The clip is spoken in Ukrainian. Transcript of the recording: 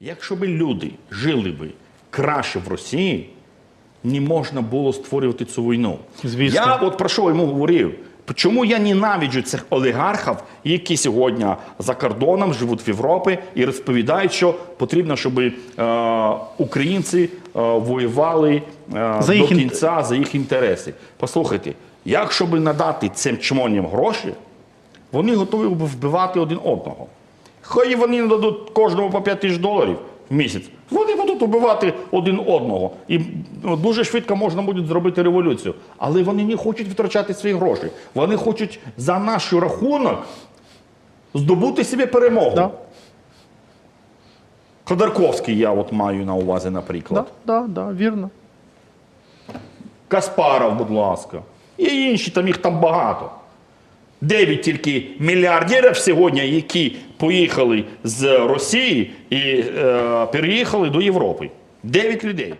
Якщо б люди жили би краще в Росії, не можна було створювати цю війну. Звісно. Я от про що йому говорив. Чому я ненавиджу цих олігархів, які сьогодні за кордоном живуть в Європі і розповідають, що потрібно, щоб е, українці е, воювали е, За до кінця за їх інтереси. Послухайте, якщо би надати цим чмоням гроші, вони готові б вбивати один одного. Хай вони не дадуть кожному по 5 тисяч доларів в місяць. Вони будуть вбивати один одного. І ну, дуже швидко можна буде зробити революцію. Але вони не хочуть витрачати свої гроші. Вони хочуть за наш рахунок здобути собі перемогу. Да. Ходорковський я от маю на увазі, наприклад. Да, да, да, вірно. Каспаров, будь ласка. І інші, там їх там багато. Дев'ять тільки мільярдерів сьогодні, які поїхали з Росії і е, переїхали до Європи. Дев'ять людей.